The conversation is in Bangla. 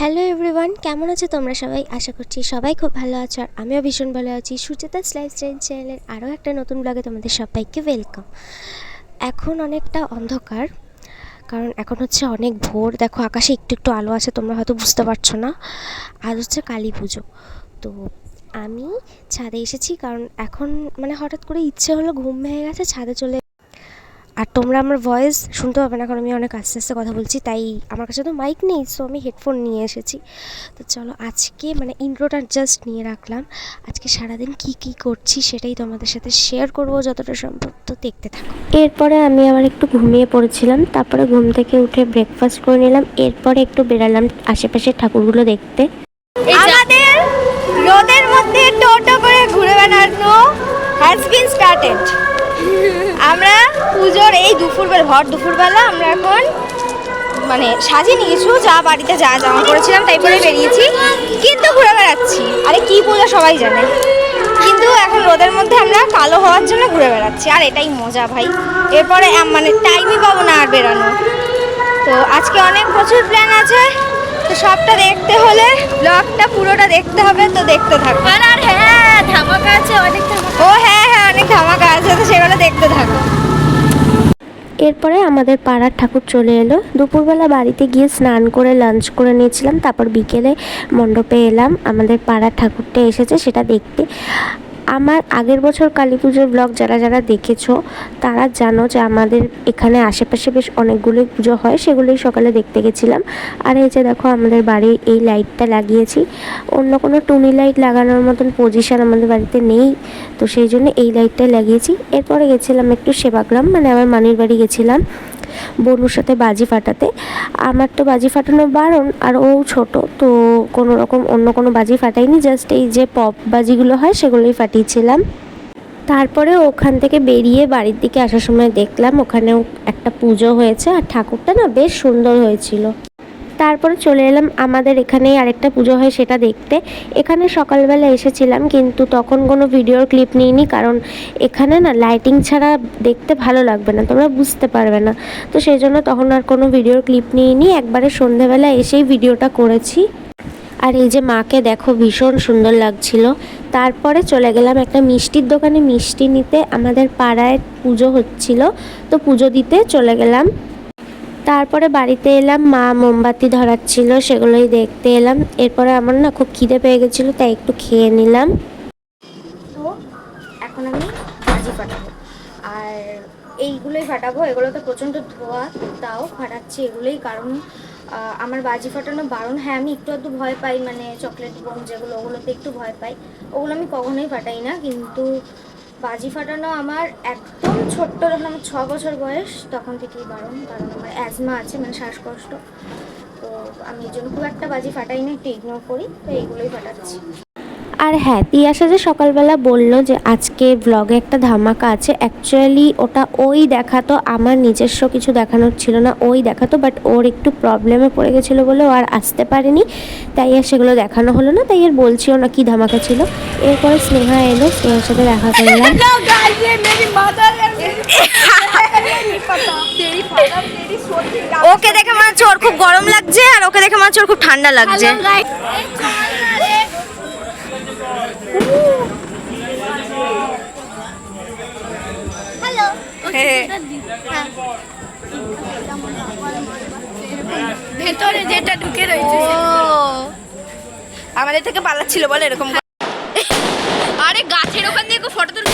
হ্যালো এভরিওয়ান কেমন আছো তোমরা সবাই? আশা করছি সবাই খুব ভালো আছো আর আমিও ভীষণ ভালো আছি। সুচেতা লাইফ স্টাইল চ্যানেলের আরও একটা নতুন ব্লগে তোমাদের সবাইকে ওয়েলকাম এখন অনেকটা অন্ধকার, কারণ এখন হচ্ছে অনেক ভোর। দেখো আকাশে একটু একটু আলো আছে, তোমরা হয়তো বুঝতে পারছ না। আজ হচ্ছে কালী পুজো। তো আমি ছাদে এসেছি, কারণ এখন মানে হঠাৎ করে ইচ্ছে হলো ঘুম ভেঙে গেছে, ছাদে চলে আর তোমরা আমার ভয়েস শুনতে পাবে না কারণ আমি অনেক আস্তে আস্তে কথা বলছি তাই আমার কাছে তো মাইক নেই সো আমি হেডফোন নিয়ে এসেছি। তো চলো আজকে মানে ইন্ট্রোটা জাস্ট নিয়ে রাখলাম। আজকে সারাদিন কি কি করছি সেটাই তোমাদের সাথে শেয়ার করব যতটা সম্ভব তো দেখতে থাকো। এরপরে আমি আবার একটু ঘুমিয়ে পড়েছিলাম তারপরে ঘুম থেকে উঠে ব্রেকফাস্ট করে নিলাম এরপরে একটু বেরালাম আশেপাশের ঠাকুরগুলো দেখতে। আমাদের রোদের মধ্যে টোটো করে ঘুরে বেড়ানো হ্যাজ বিন স্টার্টেড আমরা পুজোর এই দুপুরবেলা ভর দুপুরবেলা আমরা এখন মানে সাজিয়ে নিয়েছো যা বাড়িতে যা জামা পড়েছিলাম তাই পরে বেরিয়েছি। কিন্তু ঘুরে বেড়াচ্ছি। আরে কি পুজো সবাই জানে। কিন্তু এখন রোদের মধ্যে আমরা কালো হওয়ার জন্য ঘুরে বেড়াচ্ছি। আর এটাই মজা ভাই। এরপরে মানে টাইমই পাবো না আর বেরানো তো আজকে অনেক প্রচুর প্ল্যান আছে। তো সবটা দেখতে হলে ব্লগটা পুরোটা দেখতে হবে তো দেখতে থাকো। আর হ্যাঁ ধামাকা আছে অনেক ও হ্যাঁ অনেক ধামাকা আছে, তো সেগুলো দেখতে থাকো। এরপরে আমাদের পাড়ার ঠাকুর চলে এলো। দুপুরবেলা বাড়িতে গিয়ে স্নান করে লাঞ্চ করে নিয়েছিলাম। তারপর বিকেলে মণ্ডপে এলাম। আমাদের পাড়ার ঠাকুরটা এসেছে, সেটা দেখতে। আমার আগের বছর কালী পুজোর ব্লগ যারা যারা দেখেছ, তারা জানো যে আমাদের এখানে আশেপাশে বেশ অনেকগুলোই পুজো হয়, সেগুলোই সকালে দেখতে গেছিলাম। আর এই যে দেখো, আমাদের বাড়ির এই লাইটটা লাগিয়েছি। অন্য কোনো টুনি লাইট লাগানোর মতন পজিশন আমাদের বাড়িতে নেই, তো সেই জন্য এই লাইটটা লাগিয়েছি। এরপরে গেছিলাম একটু সেবাগ্রাম মানে আমার মানির বাড়ি গেছিলাম। বনুর সাথে বাজি ফাটাতে। আমার তো বাজি ফাটানো বারণ আর ও ছোট, তো কোনো রকম অন্য কোনো বাজি ফাটাইনি জাস্ট এই যে পপ বাজিগুলো হয় সেগুলোই ফাটিয়েছিলাম। তারপরে ওখান থেকে বেরিয়ে বাড়ির দিকে আসার সময় দেখলাম ওখানেও একটা পুজো হয়েছে আর ঠাকুরটা না বেশ সুন্দর হয়েছিল। তারপরে চলে এলাম। আমাদের এখানেই আরেকটা পুজো হয় সেটা দেখতে। এখানে সকালবেলা এসেছিলাম কিন্তু তখন কোনো ভিডিওর ক্লিপ নিইনি কারণ এখানে না লাইটিং ছাড়া দেখতে ভালো লাগবে না, তোমরা বুঝতে পারবে না। তো সেই জন্য তখন আর কোনো ভিডিওর ক্লিপ নিইনি। একবারে সন্ধেবেলা এসেই ভিডিওটা করেছি। আর এই যে মাকে দেখো ভীষণ সুন্দর লাগছিল। তারপরে চলে গেলাম একটা মিষ্টির দোকানে। মিষ্টি নিতে আমাদের পাড়ায় পুজো হচ্ছিল। তো পুজো দিতে চলে গেলাম। তারপরে বাড়িতে এলাম, মা মোমবাতি ধরাচ্ছিল, সেগুলোই দেখতে এলাম। এরপরে আমার না খুব খিদে পেয়ে গেছিল, তাই একটু খেয়ে নিলাম। তো এখন আমি ভাজি ফাটাবো। আর এইগুলোই ফাটাবো এগুলো তো প্রচণ্ড ধোয়া, তাও ফাটাচ্ছি এগুলোই। কারণ আমার বাজি ফাটানো বারণ হ্যাঁ আমি একটু একটু ভয় পাই মানে চকলেট বোম যেগুলো, ওগুলোতে একটু ভয় পাই। ওগুলো আমি কখনোই ফাটাই না, কিন্তু বাজি ফাটানো আমার একদম ছোট্ট, যখন আমার ছ বছর বয়স, তখন থেকেই বারণ, কারণ আমার অ্যাজমা আছে মানে শ্বাসকষ্ট। তো আমি এই জন্য খুব একটা বাজি ফাটাই না একটু ইগনোর করি, তো এইগুলোই ফাটাচ্ছি। আর হ্যাঁ তিয়াসা যে সকালবেলা বলল যে আজকে ব্লগে একটা ধামাকা আছে অ্যাকচুয়ালি ওটা ওই দেখাতো আমার নিজস্ব কিছু দেখানোর ছিল না ওই দেখাতো বাট ওর একটু প্রবলেমে পড়ে গেছিল বলে ও আর আসতে পারেনি তাই আর সেগুলো দেখানো হলো না তাই আর বলছিও না কি ধামাকা ছিল। এরপরে স্নেহা এলো স্নেহার সাথে দেখা করলাম। ওকে দেখে মনে হচ্ছে ওর খুব গরম লাগছে আর ওকে দেখে মনে হচ্ছে ওর খুব ঠান্ডা লাগছে। ভেতরে যেটা ঢুকে রয়েছে আমাদের থেকে পালাচ্ছিল বলে এরকম আরে গাছের ওখান দিয়ে ফটো তুলে